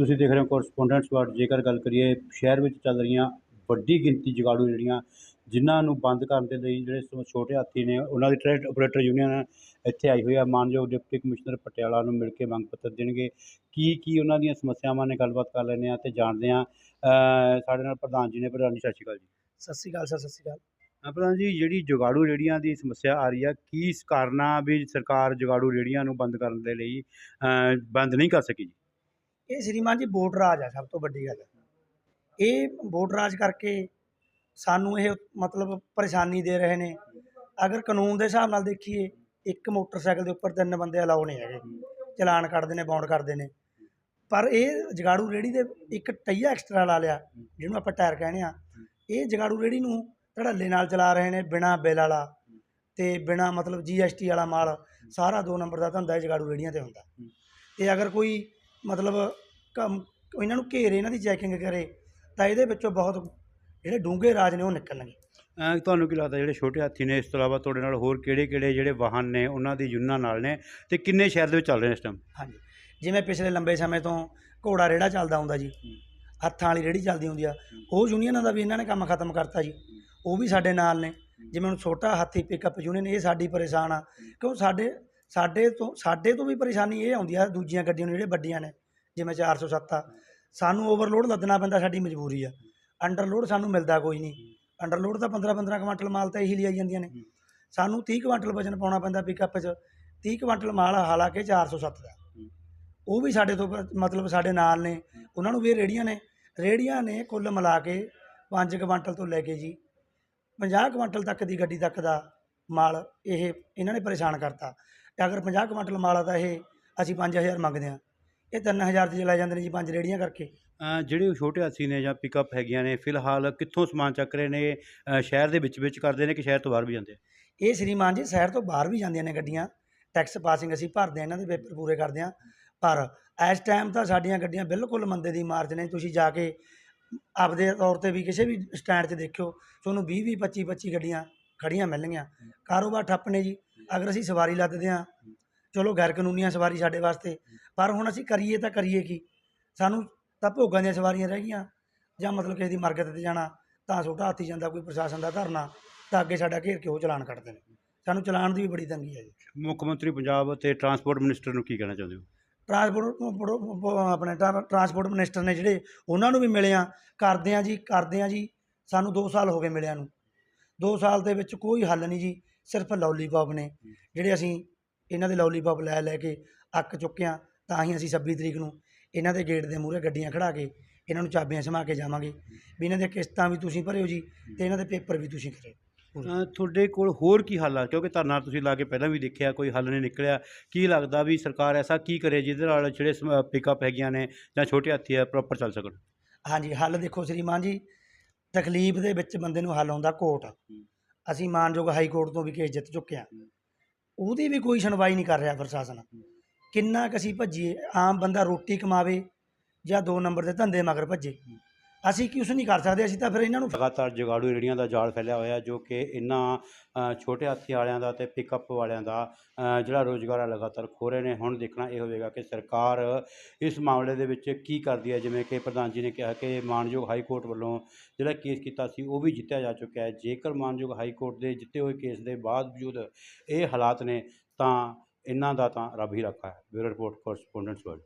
ਤੁਸੀਂ ਦੇਖ ਰਹੇ ਹੋ ਕੋਰਸਪੋਂਡੈਂਟਸ ਵਰਡ ਜੇਕਰ ਗੱਲ ਕਰੀਏ ਸ਼ਹਿਰ ਵਿੱਚ ਚੱਲ ਰਹੀਆਂ ਵੱਡੀ ਗਿਣਤੀ ਜਗਾੜੂ ਜਿਹੜੀਆਂ ਜਿਨ੍ਹਾਂ ਨੂੰ ਬੰਦ ਕਰਨ ਦੇ ਲਈ ਜਿਹੜੇ ਛੋਟੇ ਹਾਥੀ ਨੇ ਉਹਨਾਂ ਦੀ ਟ੍ਰੇਡ ਆਪਰੇਟਰ ਯੂਨੀਅਨ ਇੱਥੇ ਆਈ ਹੋਈ ਹੈ ਮਾਨਯੋਗ ਡਿਪਟੀ ਕਮਿਸ਼ਨਰ ਪਟਿਆਲਾ ਨੂੰ ਮਿਲ ਕੇ ਮੰਗ ਪੱਤਰ ਦੇਣਗੇ। ਕੀ ਕੀ ਉਹਨਾਂ ਦੀਆਂ ਸਮੱਸਿਆਵਾਂ ਨੇ ਗੱਲਬਾਤ ਕਰ ਲੈਂਦੇ ਆ ਤੇ ਜਾਣਦੇ ਆ ਸਾਡੇ ਨਾਲ ਪ੍ਰਧਾਨ ਜੀ ਨੇ। ਪ੍ਰਧਾਨ ਜੀ ਸਤਿ ਸ਼੍ਰੀ ਅਕਾਲ ਜੀ। ਸਤਿ ਸ਼੍ਰੀ ਅਕਾਲ ਸਰ ਸਤਿ ਸ਼੍ਰੀ ਅਕਾਲ। ਪ੍ਰਧਾਨ ਜੀ ਜਿਹੜੀ ਜਗਾੜੂ ਰੇੜੀਆਂ ਦੀ ਸਮੱਸਿਆ ਆ ਰਹੀ ਆ ਕੀ ਇਸ ਕਾਰਨ ਆ ਵੀ ਸਰਕਾਰ ਜਗਾੜੂ ਰੇੜੀਆਂ ਨੂੰ ਬੰਦ ਕਰਨ ਦੇ ਲਈ ਬੰਦ ਨਹੀਂ ਕਰ ਸਕੀ ਜੀ? ਇਹ ਸ਼੍ਰੀਮਾਨ ਜੀ ਵੋਟ ਰਾਜ ਆ ਸਭ ਤੋਂ ਵੱਡੀ ਗੱਲ। ਇਹ ਵੋਟ ਰਾਜ ਕਰਕੇ ਸਾਨੂੰ ਇਹ ਮਤਲਬ ਪਰੇਸ਼ਾਨੀ ਦੇ ਰਹੇ ਨੇ। ਅਗਰ ਕਾਨੂੰਨ ਦੇ ਹਿਸਾਬ ਨਾਲ ਦੇਖੀਏ, ਇੱਕ ਮੋਟਰਸਾਈਕਲ ਦੇ ਉੱਪਰ ਤਿੰਨ ਬੰਦੇ ਅਲਾਉ ਨਹੀਂ ਹੈਗੇ। ਚਲਾਨ ਕੱਢਦੇ ਨੇ, ਬੌਂਡ ਕਰਦੇ ਨੇ। ਪਰ ਇਹ ਜਗਾੜੂ ਰੇੜੀ ਦੇ ਇੱਕ ਟਈਆ ਐਕਸਟਰਾ ਲਾ ਲਿਆ, ਜਿਹਨੂੰ ਆਪਾਂ ਟਾਇਰ ਕਹਿੰਦੇ ਆ ਇਹ ਜਗਾੜੂ ਰੇੜੀ ਨੂੰ ਧੜੱਲੇ ਨਾਲ ਚਲਾ ਰਹੇ ਨੇ, ਬਿਨਾ ਬਿੱਲ ਵਾਲਾ ਤੇ ਬਿਨਾ ਮਤਲਬ ਜੀਐਸਟੀ ਵਾਲਾ ਮਾਲ। ਸਾਰਾ ਦੋ ਨੰਬਰ ਦਾ ਧੰਦਾ ਇਹ ਜਗਾੜੂ ਰੇੜੀਆਂ ਤੇ ਹੁੰਦਾ। ਤੇ ਅਗਰ ਕੋਈ ਮਤਲਬ ਕੰਮ ਇਹਨਾਂ ਨੂੰ ਘੇਰੇ ਇਹਨਾਂ ਦੀ ਚੈਕਿੰਗ ਕਰੇ ਤਾਂ ਇਹਦੇ ਵਿੱਚੋਂ ਬਹੁਤ ਜਿਹੜੇ ਡੂੰਘੇ ਰਾਜ ਨੇ ਉਹ ਨਿਕਲਣਗੇ। ਅ, ਤੁਹਾਨੂੰ ਕੀ ਲੱਗਦਾ ਜਿਹੜੇ ਛੋਟੇ ਹਾਥੀ ਨੇ ਇਸ ਤੋਂ ਇਲਾਵਾ ਤੁਹਾਡੇ ਨਾਲ ਹੋਰ ਕਿਹੜੇ ਕਿਹੜੇ ਜਿਹੜੇ ਵਾਹਨ ਨੇ ਉਹਨਾਂ ਦੀ ਯੂਨੀਅਨਾਂ ਨਾਲ ਨੇ ਤੇ ਕਿੰਨੇ ਸ਼ਹਿਰ ਦੇ ਵਿੱਚ ਚੱਲ ਰਹੇ ਨੇ ਇਸ ਟਾਈਮ ਹਾਂਜੀ। ਜਿਵੇਂ ਪਿਛਲੇ ਲੰਬੇ ਸਮੇਂ ਤੋਂ ਘੋੜਾ ਰੇੜਾ ਚੱਲਦਾ ਹੁੰਦਾ ਜੀ ਹੱਥਾਂ ਵਾਲੀ ਰੇੜੀ ਚੱਲਦੀ ਹੁੰਦੀ ਆ ਉਹ ਯੂਨੀਅਨਾਂ ਦਾ ਵੀ ਇਹਨਾਂ ਨੇ ਕੰਮ ਖਤਮ ਕਰਤਾ ਜੀ ਉਹ ਵੀ ਸਾਡੇ ਨਾਲ ਨੇ। ਜਿਵੇਂ ਹੁਣ ਛੋਟਾ ਹਾਥੀ ਪਿਕਅਪ ਯੂਨੀਅਨ ਇਹ ਸਾਡੀ ਪਰੇਸ਼ਾਨ ਆ ਕਿਉਂ ਸਾਡੇ ਸਾਡੇ ਤੋਂ ਸਾਡੇ ਤੋਂ ਵੀ ਪਰੇਸ਼ਾਨੀ ਇਹ ਆਉਂਦੀ ਆ ਦੂਜੀਆਂ ਗੱਡੀਆਂ ਨੂੰ ਜਿਹੜੇ ਵੱਡੀਆਂ ਨੇ। ਜਿਵੇਂ 407 ਆ, ਸਾਨੂੰ ਓਵਰਲੋਡ ਲੱਦਣਾ ਪੈਂਦਾ, ਸਾਡੀ ਮਜਬੂਰੀ ਆ। ਅੰਡਰਲੋਡ ਸਾਨੂੰ ਮਿਲਦਾ ਕੋਈ ਨਹੀਂ। ਅੰਡਰਲੋਡ ਤਾਂ 15 15 ਕੁਆਂਟਲ ਮਾਲ ਤਾਂ ਇਹੀ ਲਿਆਈ ਜਾਂਦੀਆਂ ਨੇ। ਸਾਨੂੰ 30 ਕੁਆਂਟਲ ਵਜਨ ਪਾਉਣਾ ਪੈਂਦਾ ਪਿਕਅਪ 'ਚ। 30 ਕੁਆਂਟਲ ਮਾਲ ਹਾਲਾਂਕਿ 407 ਦਾ। ਉਹ ਵੀ ਸਾਡੇ ਤੋਂ ਪ- ਮਤਲਬ ਸਾਡੇ ਨਾਲ ਨੇ। ਉਹਨਾਂ ਨੂੰ ਵੀ ਇਹ ਰੇੜੀਆਂ ਨੇ। ਰੇੜੀਆਂ ਨੇ ਕੁੱਲ ਮਿਲਾ ਕੇ 5 ਕੁਆਂਟਲ ਤੋਂ ਲੈ ਕੇ ਜੀ 50 ਕੁਆਂਟਲ ਤੱਕ ਦੀ ਗੱਡੀ ਤੱਕ ਦਾ ਮਾਲ ਇਹ, ਇਹਨਾਂ ਨੇ ਪਰੇਸ਼ਾਨ ਕਰਤਾ। ਅਗਰ 50 ਕੁਆਂਟਲ ਮਾਲ ਆ ਤਾਂ ਇਹ ਅਸੀਂ 5000 ਮੰਗਦੇ ਆ ਇਹ 3000 'ਚ ਲੈ ਜਾਂਦੇ ਨੇ ਜੀ ਪੰਜ ਰੇੜੀਆਂ ਕਰਕੇ। ਅ, ਜਿਹੜੇ ਉਹ ਛੋਟੇ ਹਾਥੀ ਨੇ ਜਾਂ ਪਿਕਅਪ ਹੈਗੀਆਂ ਨੇ ਫਿਲਹਾਲ ਕਿੱਥੋਂ ਸਮਾਨ ਚੱਕ ਰਹੇ ਨੇ? ਅ, ਸ਼ਹਿਰ ਦੇ ਵਿੱਚ ਵਿੱਚ ਕਰਦੇ ਨੇ ਕਿ ਸ਼ਹਿਰ ਤੋਂ ਬਾਹਰ ਵੀ ਜਾਂਦੇ ਆ? ਇਹ ਸ਼੍ਰੀਮਾਨ ਜੀ ਸ਼ਹਿਰ ਤੋਂ ਬਾਹਰ ਵੀ ਜਾਂਦੀਆਂ ਨੇ ਗੱਡੀਆਂ। ਟੈਕਸ ਪਾਸਿੰਗ ਅਸੀਂ ਭਰਦੇ ਹਾਂ ਇਹਨਾਂ ਦੇ ਪੇਪਰ ਪੂਰੇ ਕਰਦੇ ਹਾਂ ਪਰ ਇਸ ਟਾਈਮ ਤਾਂ ਸਾਡੀਆਂ ਗੱਡੀਆਂ ਬਿਲਕੁਲ ਮੰਦੇ ਦੀ ਮਾਰਚ ਨੇ। ਤੁਸੀਂ ਜਾ ਕੇ ਆਪਦੇ ਤੌਰ ਤੇ ਵੀ ਕਿਸੇ ਵੀ ਸਟੈਂਡ 'ਤੇ ਦੇਖਿਓ ਤੁਹਾਨੂੰ 20 20 25 25 ਗੱਡੀਆਂ ਖੜੀਆਂ ਮਿਲਣਗੀਆਂ। ਕਾਰੋਬਾਰ ਠੱਪ ਨੇ ਜੀ। ਅਗਰ ਅਸੀਂ ਸਵਾਰੀ ਲੱਦਦੇ ਹਾਂ ਚਲੋ ਗੈਰ ਕਾਨੂੰਨੀਆਂ ਸਵਾਰੀ ਸਾਡੇ ਵਾਸਤੇ ਪਰ ਹੁਣ ਅਸੀਂ ਕਰੀਏ ਤਾਂ ਕਰੀਏ ਕੀ? ਸਾਨੂੰ ਤਾਂ ਭੋਗਾਂ ਦੀਆਂ ਸਵਾਰੀਆਂ ਰਹਿ ਗਈਆਂ ਜਾਂ ਮਤਲਬ ਕਿਸੇ ਦੀ ਮਰਗਤ ਤੇ ਜਾਣਾ ਤਾਂ ਛੋਟਾ ਹਾਥੀ ਜਾਂਦਾ ਕੋਈ ਪ੍ਰਸ਼ਾਸਨ ਦਾ ਧਰਨਾ ਤਾਂ ਅੱਗੇ ਸਾਡਾ ਘੇਰ ਕੇ ਉਹ ਚਲਾਨ ਕੱਟਦੇ ਨੇ। ਸਾਨੂੰ ਚਲਾਨ ਦੀ ਵੀ ਬੜੀ ਤੰਗੀ ਹੈ ਜੀ। ਮੁੱਖ ਮੰਤਰੀ ਪੰਜਾਬ ਤੇ ਟਰਾਂਸਪੋਰਟ ਮਿਨਿਸਟਰ ਨੂੰ ਕੀ ਕਹਿਣਾ ਚਾਹੁੰਦੇ ਹੋ? ਟਰਾਂਸਪੋਰਟ ਆਪਣੇ ਟਰਾ- ਟਰਾਂਸਪੋਰਟ ਮਿਨਿਸਟਰ ਨੇ ਜਿਹੜੇ ਉਹਨਾਂ ਨੂੰ ਵੀ ਮਿਲੇ ਆ ਕਰਦੇ ਆ ਜੀ ਕਰਦੇ ਆ ਜੀ ਸਾਨੂੰ 2 ਸਾਲ ਹੋ ਗਏ ਮਿਲਿਆਂ ਨੂੰ। 2 ਸਾਲ ਦੇ ਵਿੱਚ ਕੋਈ ਹੱਲ ਨਹੀਂ ਜੀ ਸਿਰਫ ਲੌਲੀਪੌਪ ਨੇ ਜਿਹੜੇ ਅਸੀਂ ਇਹਨਾਂ ਦੇ ਲੌਲੀਪੌਪ ਲੈ ਲੈ ਕੇ ਅੱਕ ਚੁੱਕੇ ਹਾਂ ਤਾਂ ਹੀ ਅਸੀਂ 26 ਤਰੀਕ ਨੂੰ ਇਹਨਾਂ ਦੇ ਗੇਟ ਦੇ ਮੂਹਰੇ ਗੱਡੀਆਂ ਖੜਾ ਕੇ ਇਹਨਾਂ ਨੂੰ ਚਾਬੀਆਂ ਸਮਾ ਕੇ ਜਾਵਾਂਗੇ। ਵੀ ਇਹਨਾਂ ਦੀਆਂ ਕਿਸ਼ਤਾਂ ਵੀ ਤੁਸੀਂ ਭਰਿਓ ਜੀ ਤੇ ਇਹਨਾਂ ਦੇ ਪੇਪਰ ਵੀ ਤੁਸੀਂ ਕਰਿਓ। ਅ, ਤੁਹਾਡੇ ਕੋਲ ਹੋਰ ਕੀ ਹੱਲ ਆ? ਕਿਉਂਕਿ ਧਰਨਾ ਤੁਸੀਂ ਲਾ ਕੇ ਪਹਿਲਾਂ ਵੀ ਦੇਖਿਆ ਕੋਈ ਹੱਲ ਨਹੀਂ ਨਿਕਲਿਆ। ਕੀ ਲੱਗਦਾ ਵੀ ਸਰਕਾਰ ਐਸਾ ਕੀ ਕਰੇ ਜਿਹਦੇ ਨਾਲ ਜਿਹੜੇ ਪਿਕਅਪ ਹੈਗੀਆਂ ਨੇ ਜਾਂ ਛੋਟੇ ਹਾਥੀ ਆ ਪ੍ਰੋਪਰ ਚੱਲ ਸਕਣ? ਹਾਂਜੀ ਹੱਲ ਦੇਖੋ ਸ਼੍ਰੀਮਾਨ ਜੀ ਤਕਲੀਫ ਦੇ ਵਿੱਚ ਬੰਦੇ ਨੂੰ ਹੱਲ ਆਉਂਦਾ ਕੋਰਟ। ਅਸੀਂ ਮਾਨਯੋਗ ਹਾਈ ਕੋਰਟ ਤੋਂ ਵੀ ਕੇਸ ਜਿੱਤ ਚੁੱਕੇ ਹਾਂ। ਉਹਦੀ ਵੀ ਕੋਈ ਸੁਣਵਾਈ ਨਹੀਂ ਕਰ ਰਿਹਾ ਪ੍ਰਸ਼ਾਸਨ। ਕਿੰਨਾ ਕੁ ਅਸੀਂ ਭੱਜੀਏ, ਆਮ ਬੰਦਾ ਰੋਟੀ ਕਮਾਵੇ ਜਾਂ ਦੋ ਨੰਬਰ ਦੇ ਧੰਦੇ ਮਗਰ ਭੱਜੇ। ਅਸੀਂ ਕੁਛ ਨਹੀਂ ਕਰ ਸਕਦੇ, ਅਸੀਂ ਤਾਂ ਫਿਰ ਇਹਨਾਂ ਨੂੰ ਲਗਾਤਾਰ ਜਗਾੜੂ ਰੇੜੀਆਂ ਦਾ ਜਾਲ ਫੈਲਿਆ ਹੋਇਆ ਜੋ ਕਿ ਇਹਨਾਂ ਛੋਟੇ ਹਾਥੀ ਵਾਲਿਆਂ ਦਾ ਤੇ ਪਿਕਅਪ ਵਾਲਿਆਂ ਦਾ ਜਿਹੜਾ ਰੋਜ਼ਗਾਰ ਹੈ ਲਗਾਤਾਰ ਖੋ ਰਹੇ ਨੇ। ਹੁਣ ਦੇਖਣਾ ਇਹ ਹੋਵੇਗਾ ਕਿ ਸਰਕਾਰ ਇਸ ਮਾਮਲੇ ਦੇ ਵਿੱਚ ਕੀ ਕਰਦੀ ਹੈ, ਜਿਵੇਂ ਕਿ ਪ੍ਰਧਾਨ ਜੀ ਨੇ ਕਿਹਾ ਕਿ ਮਾਨਯੋਗ ਹਾਈ ਕੋਰਟ ਵੱਲੋਂ ਜਿਹੜਾ ਕੇਸ ਕੀਤਾ ਸੀ, ਉਹ ਵੀ ਜਿੱਤਿਆ ਜਾ ਚੁੱਕਿਆ ਹੈ। ਜੇਕਰ ਮਾਨਯੋਗ ਹਾਈ ਕੋਰਟ ਦੇ ਜਿੱਤੇ ਹੋਏ ਕੇਸ ਦੇ ਬਾਵਜੂਦ ਇਹ ਹਾਲਾਤ ਨੇ, ਤਾਂ ਇਹਨਾਂ ਦਾ ਤਾਂ ਰੱਬ ਹੀ ਰੱਖਾ ਹੈ। Bureau report ਕੋਰਸਪੋਂਡੈਂਟਸ world